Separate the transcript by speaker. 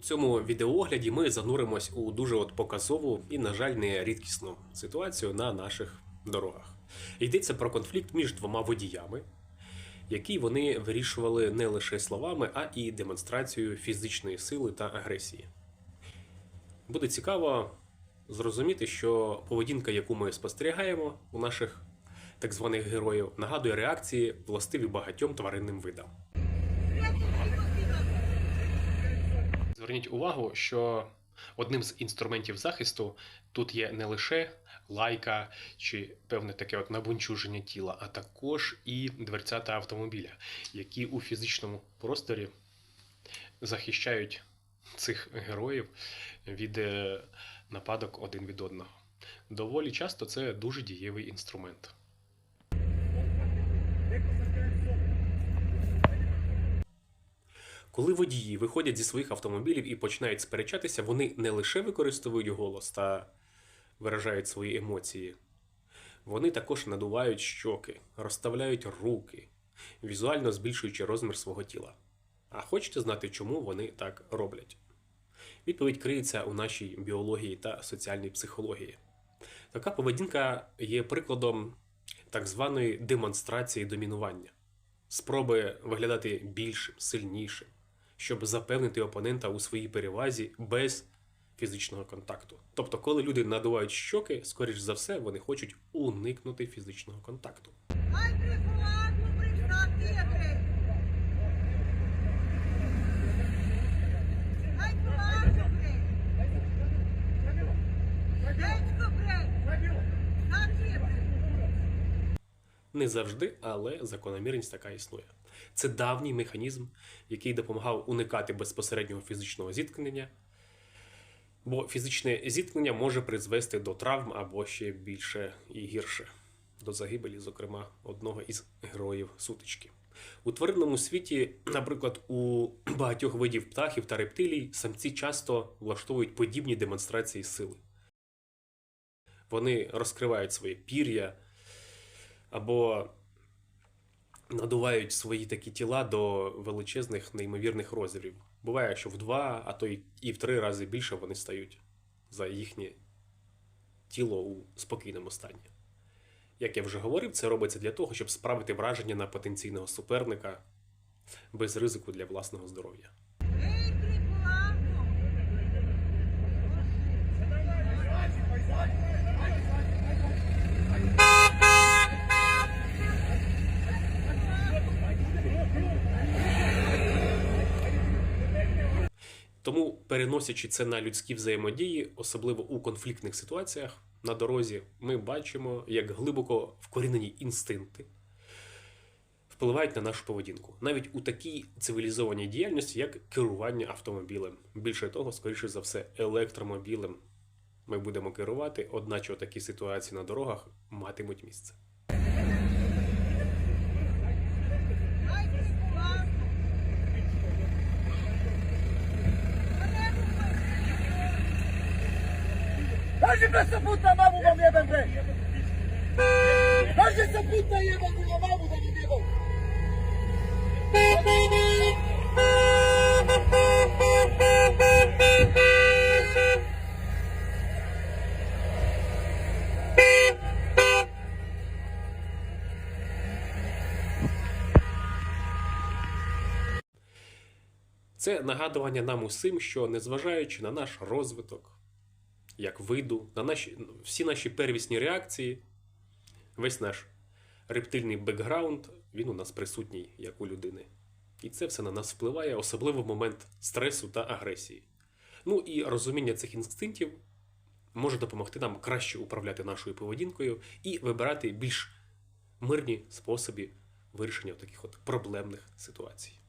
Speaker 1: У цьому відеоогляді ми зануримось у дуже от показову і, на жаль, не рідкісну ситуацію на наших дорогах. Йдеться про конфлікт між двома водіями, який вони вирішували не лише словами, а і демонстрацією фізичної сили та агресії. Буде цікаво зрозуміти, що поведінка, яку ми спостерігаємо у наших так званих героїв, нагадує реакції, властиві багатьом тваринним видам. Зверніть увагу, що одним з інструментів захисту тут є не лише лайка чи певне таке от набунчуження тіла, а також і дверцята автомобіля, які у фізичному просторі захищають цих героїв від е, нападок один від одного. Доволі часто це дуже дієвий інструмент. Коли водії виходять зі своїх автомобілів і починають сперечатися, вони не лише використовують голос та виражають свої емоції, вони також надувають щоки, розставляють руки, візуально збільшуючи розмір свого тіла. А хочете знати, чому вони так роблять? Відповідь криється у нашій біології та соціальній психології. Така поведінка є прикладом так званої демонстрації домінування, спроби виглядати більшим, сильнішим, щоб запевнити опонента у своїй перевазі без фізичного контакту. Тобто, коли люди надувають щоки, скоріш за все, вони хочуть уникнути фізичного контакту. Не завжди, але закономірність така існує. Це давній механізм, який допомагав уникати безпосереднього фізичного зіткнення, бо фізичне зіткнення може призвести до травм або ще більше і гірше, до загибелі, зокрема, одного із героїв сутички. У тваринному світі, наприклад, у багатьох видів птахів та рептилій самці часто влаштовують подібні демонстрації сили. Вони розкривають своє пір'я або надувають свої такі тіла до величезних неймовірних розмірів. Буває, що в два, а то і в три рази більше вони стають за їхнє тіло у спокійному стані. Як я вже говорив, це робиться для того, щоб справити враження на потенційного суперника без ризику для власного здоров'я. Тому, переносячи це на людські взаємодії, особливо у конфліктних ситуаціях на дорозі, ми бачимо, як глибоко вкорінені інстинкти впливають на нашу поведінку, навіть у такій цивілізованій діяльності, як керування автомобілем. Більше того, скоріше за все, електромобілем ми будемо керувати, одначе такі ситуації на дорогах матимуть місце.
Speaker 2: Mamu vam jebem bre! Kaži se puta jebem bre, mamu da mi jebem!
Speaker 1: Це нагадування нам усім, що незважаючи на наш розвиток, як виду, на наші, всі наші первісні реакції, весь наш рептильний бекграунд, він у нас присутній, як у людини. І це все на нас впливає, особливо в момент стресу та агресії. Ну і розуміння цих інстинктів може допомогти нам краще управляти нашою поведінкою і вибирати більш мирні способи вирішення таких от проблемних ситуацій.